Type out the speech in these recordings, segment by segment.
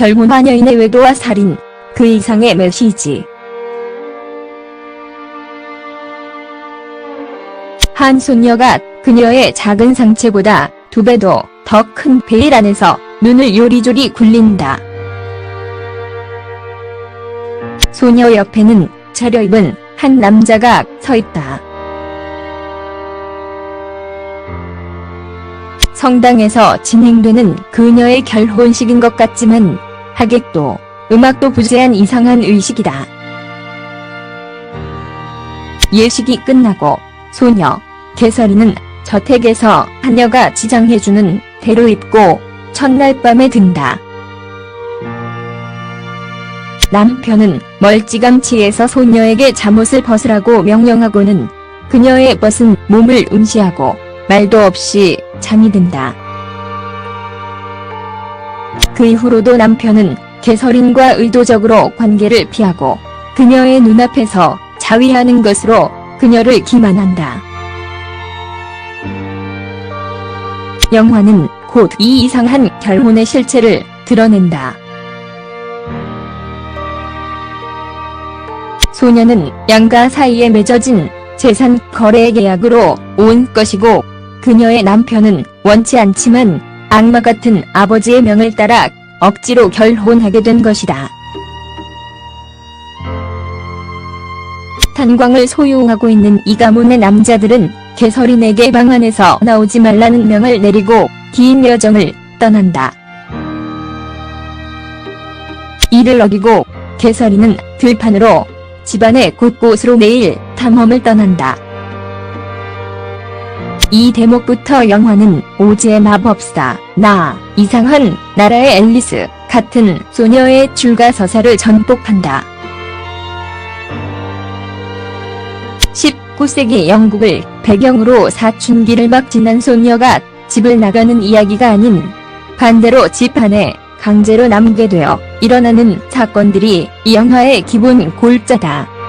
결혼 하녀인의 외도와 살인, 그 이상의 메시지. 한 소녀가 그녀의 작은 상체보다 두 배도 더 큰 베일 안에서 눈을 요리조리 굴린다. 소녀 옆에는 차려입은 한 남자가 서 있다. 성당에서 진행되는 그녀의 결혼식인 것 같지만 하객도 음악도 부재한 이상한 의식이다. 예식이 끝나고 소녀 개설이는 저택에서 하녀가 지장해주는 대로 입고 첫날 밤에 든다. 남편은 멀찌감치해서 소녀에게 잠옷을 벗으라고 명령하고는 그녀의 벗은 몸을 응시하고 말도 없이 잠이 든다. 그 이후로도 남편은 개설인과 의도적으로 관계를 피하고 그녀의 눈앞에서 자위하는 것으로 그녀를 기만한다. 영화는 곧 이 이상한 결혼의 실체를 드러낸다. 소녀는 양가 사이에 맺어진 재산 거래 계약으로 온 것이고 그녀의 남편은 원치 않지만 악마 같은 아버지의 명을 따라 억지로 결혼하게 된 것이다. 탄광을 소유하고 있는 이 가문의 남자들은 개설인에게 방 안에서 나오지 말라는 명을 내리고 긴 여정을 떠난다. 이를 어기고 개설이는 들판으로 집안의 곳곳으로 매일 탐험을 떠난다. 이 대목부터 영화는 오즈의 마법사, 나, 이상한 나라의 앨리스 같은 소녀의 줄가서사를 전복한다. 19세기 영국을 배경으로 사춘기를 막 지난 소녀가 집을 나가는 이야기가 아닌 반대로 집 안에 강제로 남게 되어 일어나는 사건들이 이 영화의 기본 골자다.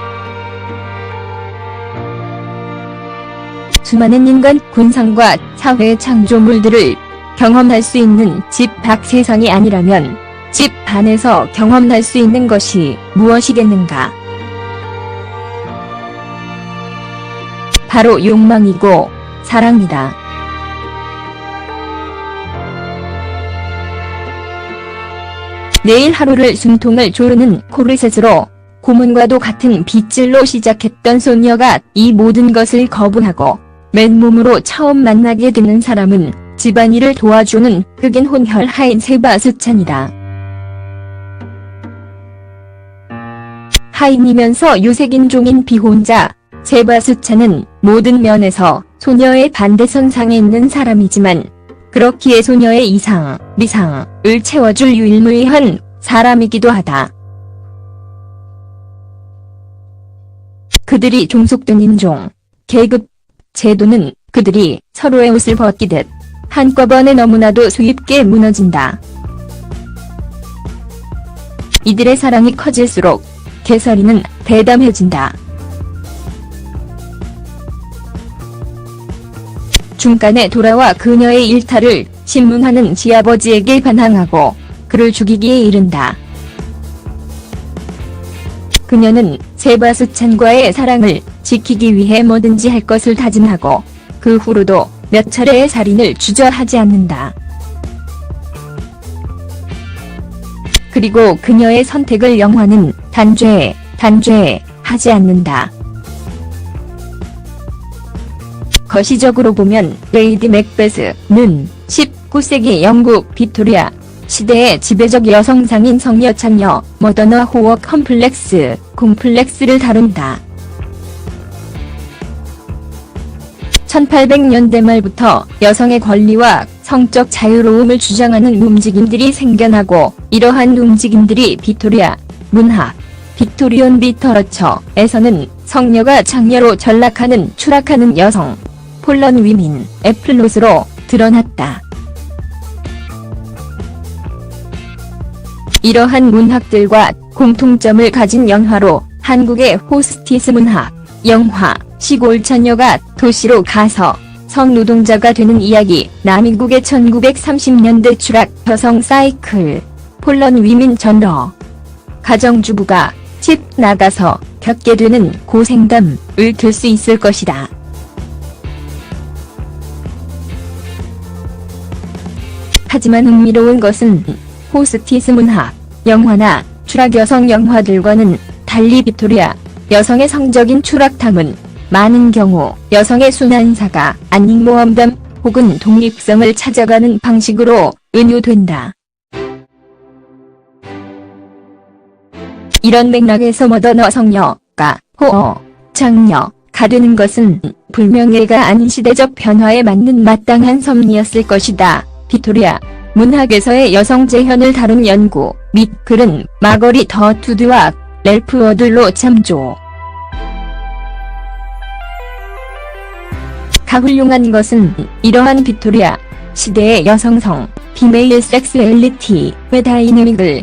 수많은 인간 군상과 사회 창조물들을 경험할 수 있는 집 밖 세상이 아니라면 집 안에서 경험할 수 있는 것이 무엇이겠는가? 바로 욕망이고 사랑이다. 내일 하루를 숨통을 조르는 코르셋으로 고문과도 같은 빗질로 시작했던 소녀가 이 모든 것을 거부하고 맨몸으로 처음 만나게 되는 사람은 집안일을 도와주는 흑인 혼혈 하인 세바스찬이다. 하인이면서 유색인종인 비혼자 세바스찬은 모든 면에서 소녀의 반대선상에 있는 사람이지만 그렇기에 소녀의 이상, 미상을 채워줄 유일무이한 사람이기도 하다. 그들이 종속된 인종, 계급, 제도는 그들이 서로의 옷을 벗기듯 한꺼번에 너무나도 수입게 무너진다. 이들의 사랑이 커질수록 개설이는 대담해진다. 중간에 돌아와 그녀의 일탈을 신문하는 시아버지에게 반항하고 그를 죽이기에 이른다. 그녀는 세바스찬과의 사랑을 지키기 위해 뭐든지 할 것을 다짐하고 그 후로도 몇 차례의 살인을 주저하지 않는다. 그리고 그녀의 선택을 영화는 단죄, 단죄 하지 않는다. 거시적으로 보면 레이디 맥베스는 19세기 영국 빅토리아 시대의 지배적 여성상인 성여창녀 머더너 호어 컴플렉스 콤플렉스를 다룬다. 1800년대 말부터 여성의 권리와 성적 자유로움을 주장하는 움직임들이 생겨나고 이러한 움직임들이 빅토리아 문학 빅토리온 비터러처에서는 성녀가 장녀로 전락하는 추락하는 여성 폴런 위민 애플롯으로 드러났다. 이러한 문학들과 공통점을 가진 영화로 한국의 호스티스 문학, 영화, 시골 처녀가 도시로 가서 성노동자가 되는 이야기, 남인국의 1930년대 추락 여성 사이클, 폴런 위민 전러. 가정주부가 집 나가서 겪게 되는 고생담을 들 수 있을 것이다. 하지만 흥미로운 것은 호스티스 문학, 영화나 추락 여성 영화들과는 달리 빅토리아 여성의 성적인 추락담은 많은 경우 여성의 순환사가 아닌 모험담 혹은 독립성을 찾아가는 방식으로 은유된다. 이런 맥락에서 모던 어성여가 호어, 장녀가 되는 것은 불명예가 아닌 시대적 변화에 맞는 마땅한 섭리였을 것이다. 빅토리아 문학에서의 여성 재현을 다룬 연구 및 글은 마거리 더 투드와 렐프 어들로 참조. 가훌륭한 것은 이러한 빅토리아 시대의 여성성, 비메일 섹스엘리티의 다이내믹을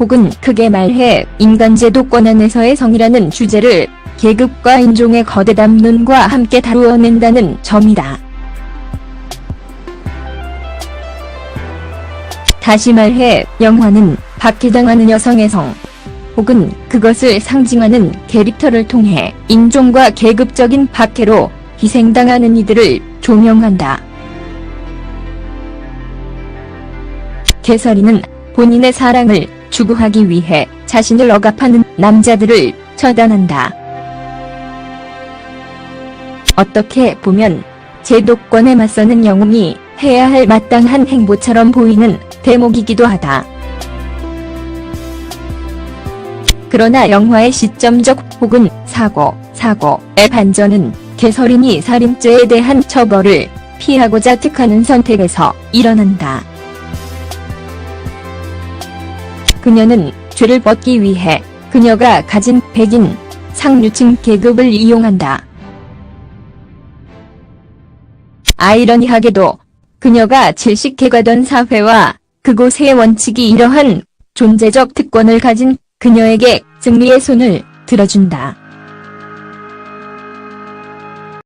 혹은 크게 말해 인간제도권 안에서의 성이라는 주제를 계급과 인종의 거대 담론과 함께 다루어낸다는 점이다. 다시 말해 영화는 박해당하는 여성의 성 혹은 그것을 상징하는 캐릭터를 통해 인종과 계급적인 박해로 희생당하는 이들을 조명한다. 개설이는 본인의 사랑을 추구하기 위해 자신을 억압하는 남자들을 처단한다. 어떻게 보면 제도권에 맞서는 영웅이 해야 할 마땅한 행보처럼 보이는 대목이기도 하다. 그러나 영화의 시점적 혹은 사고, 사고의 반전은 개설인이 살인죄에 대한 처벌을 피하고자 택하는 선택에서 일어난다. 그녀는 죄를 벗기 위해 그녀가 가진 백인 상류층 계급을 이용한다. 아이러니하게도 그녀가 질식해가던 사회와 그곳의 원칙이 이러한 존재적 특권을 가진 그녀에게 승리의 손을 들어준다.